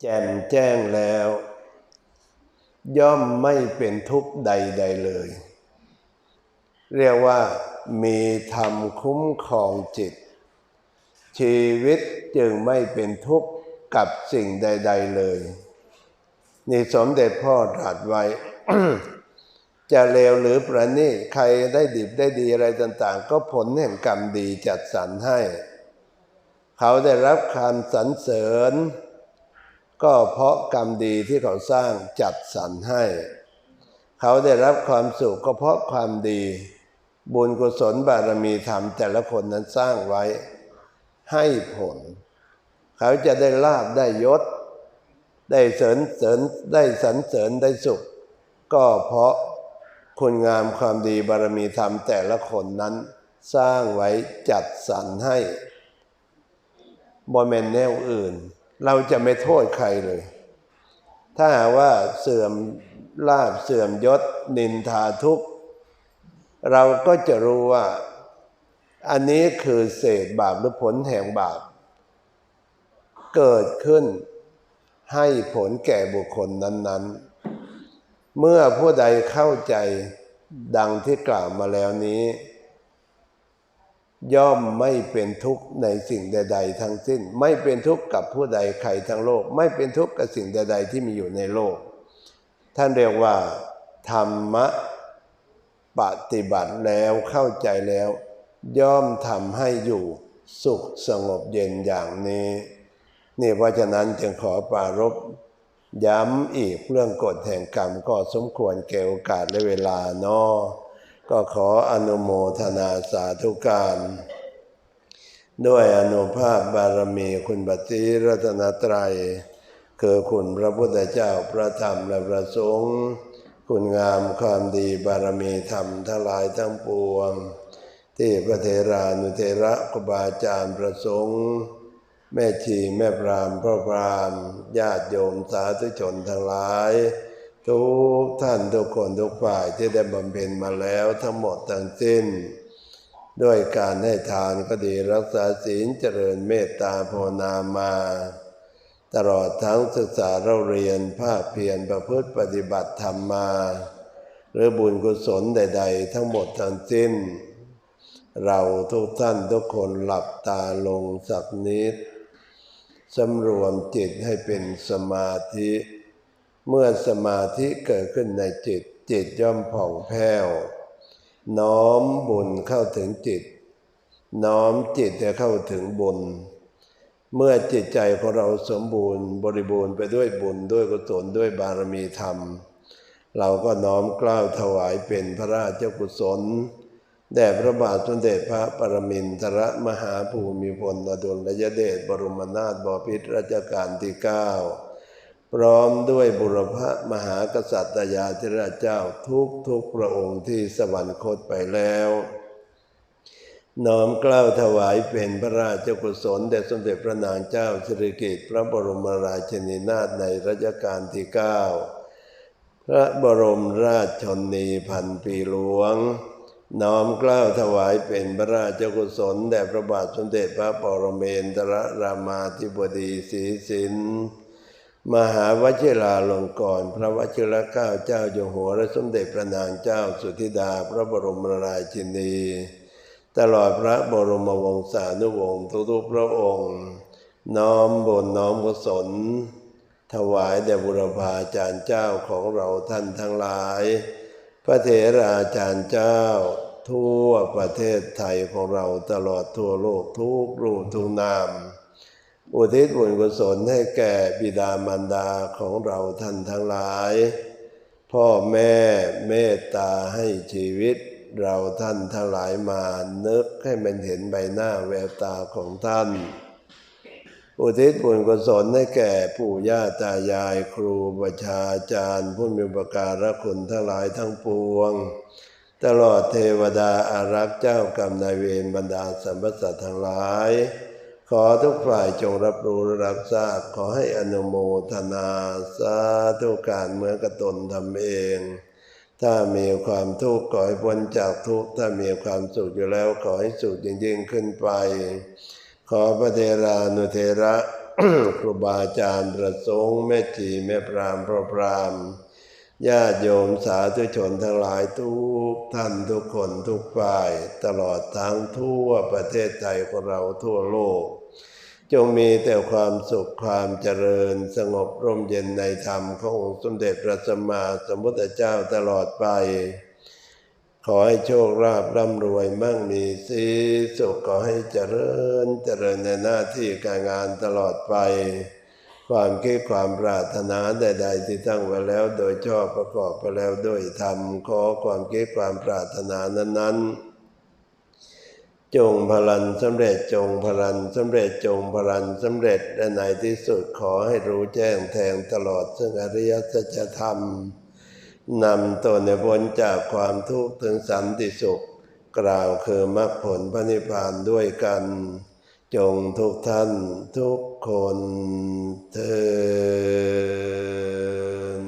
แจ่มแจ้งแล้ว ย่อมไม่เป็นทุกข์ใด ๆเลย เรียกว่ามีธรรมคุ้มครองจิต ชีวิตจึงไม่เป็นทุกข์กับสิ่งใด ๆเลย นี่สมเด็จพ่อตรัสไว้ จะเลวหรือประณีตใครได้ดิบได้ดีอะไรต่าง ๆ ก็ผลแห่งกรรมดีจัดสรรให้ เขาได้รับคำสรรเสริญ ก็เพราะกรรมดีที่เขาสร้างจัดสรรให้ เขาได้รับความสุขก็เพราะความดี บุญกุศลบารมีธรรมแต่ละคนนั้นสร้างไว้ ให้ผล เขาจะได้ลาบได้ยศ ได้เสริญเสริญได้สรรเสริญได้สุข ก็เพราะคุณงามความดีบารมีธรรมแต่ละคนนั้น สร้างไว้จัดสรรให้บอมเมนแนวอื่น เราจะไม่โทษใครเลย ถ้าว่าเสื่อมลาบเสื่อมยศ นินทาทุกข์ เราก็จะรู้ว่า อันนี้คือเศษบาปหรือผลแห่งบาป เกิดขึ้นให้ผลแก่บุคคลนั้น ๆ เมื่อผู้ใดเข้าใจดังที่กล่าวมาแล้วนี้ ย่อมไม่เป็นทุกข์ในสิ่งใด ๆ ทั้งสิ้น ไม่เป็นทุกข์กับผู้ใดใครทั้งโลก ไม่เป็นทุกข์กับสิ่งใด ๆ ที่มีอยู่ในโลก ท่านเรียกว่า ธรรมะปฏิบัติแล้วเข้าใจแล้ว ย่อมทำให้อยู่สุขสงบเย็นอย่างนี้ นี่เพราะฉะนั้นจึงขอปรารบย้ำอีกเรื่องกฎแห่งกรรมก็สมควรแก่โอกาสและเวลาเนาะ ก็ขออนุโมทนาสาธุการ ด้วยอนุภาพบารมีคุณบัติรัตนตรัย คือคุณพระพุทธเจ้าพระธรรมและพระสงฆ์คุณงามความดีบารมีธรรมทั้งหลายทั้งปวง ที่พระเทรานุเทระครูบาอาจารย์ประสงค์แม่ชีแม่พรามพ่อพรามญาติโยมสาธุชนทั้งหลาย ทุกท่านทุกคนทุกฝ่ายที่ได้บำเพ็ญมาแล้วทั้งหมดทั้งสิ้น ด้วยการให้ทานก็ดีรักษาศีลเจริญเมตตาภาวนามา ตลอดทั้งศึกษาเราเรียนภาคเพียรประพฤติปฏิบัติธรรมมา หรือบุญกุศลใด ๆ ทั้งหมดทั้งสิ้น เราทุกท่านทุกคนหลับตาลงสักนิดสำรวมจิตให้เป็นสมาธิ เมื่อสมาธิเกิดขึ้นในจิต จิตย่อมผ่องแผ้ว น้อมบุญเข้าถึงจิต น้อมจิตจะเข้าถึงบุญ เมื่อจิตใจของเราสมบูรณ์ บริบูรณ์ไปด้วยบุญด้วยกุศลด้วยบารมีธรรม เราก็น้อมกล้าวถวายเป็นพระราชกุศลแด่พระบาทสมเด็จพระปรมินทรมหาภูมิพลอดุลยเดชบรมนาถบพิตรรัชกาลที่เก้า พร้อมด้วยบุรพมหากษัตริยาธิราชเจ้าทุกทุกพระองค์ที่สวรรคตไปแล้ว น้อมกล้าวถวายเป็นพระราชกุศลแด่สมเด็จพระนางเจ้าสิริกิติ์พระบรมราชินีนาถในรัชกาลที่เก้าพระบรมราชชนนีพันปีหลวง น้อมกล้าวถวายเป็นพระราชกุศลแด่พระบาทสมเด็จพระปรเมนทรรามาธิบดีศรีสิน มหาวชิราลงกรณพระวชิรเก้าเจ้าอยู่หัวและสมเด็จพระนางเจ้าสุธิดาพระบรมราชินี ตลอดพระบรมวงศานุวงศ์ทุกๆพระองค์ น้อมบุญน้อมกุศล ถวายแด่บุรพาจารย์เจ้าของเราท่านทั้งหลาย พระเถราจารย์เจ้า ทั่วประเทศไทยของเราตลอดทั่วโลกทุกรูปทุกนาม อุทิศบุญกุศลให้แก่บิดามารดาของเราท่านทั้งหลาย พ่อแม่เมตตาให้ชีวิต เราท่านทั้งหลายมานึกให้มันเห็นใบหน้าแววตาของท่าน อุทิศบุญกุศลให้แก่ปู่ย่าตายายครูประชาจารย์ผู้มีประการคุณทั้งหลายทั้งปวง ตลอดเทวดาอารักษ์เจ้ากรรมนายเวรบรรดาสัมปสัตทั้งหลาย ขอทุกฝ่ายจงรับรู้รับทราบขอให้อนุโมทนาสาธุการเมื่อกระตนทำเอง ถ้ามีความทุกข์ขอให้พ้นจากทุกข์ถ้ามีความสุขอยู่แล้วขอให้สุขยิ่งยิ่งขึ้นไป ขอพระเทรานุเทระครูบาอาจารย์ประสงค์แม่จีแม่พรามพระพราม ญาติโยมสาธุชนทั้งหลายทุกท่านทุกคนทุกฝ่าย ตลอดทั้งทั่วประเทศไทยของเราทั่วโลก จงมีแต่ความสุขความเจริญสงบร่มเย็นในธรรมขององค์สมเด็จพระสัมมาสัมพุทธเจ้าตลอดไป ขอให้โชคลาภร่ำรวยมั่งมีสีสุขขอให้เจริญเจริญในหน้าที่การงานตลอดไป ความคิดความปรารถนาใดๆที่ตั้งไว้แล้วโดยชอบประกอบไปแล้วด้วยธรรมขอความคิดความปรารถนานั้น ๆ จงพลันสำเร็จจงพลันสำเร็จจงพลันสำเร็จและในที่สุดขอให้รู้แจ้งแทงตลอดซึ่งอริยสัจธรรมนำตนในพ้นจากความทุกข์ถึงสันติสุข กล่าวคือมรรคผลพระนิพพานด้วยกัน จงทุกท่านทุกคนเทิน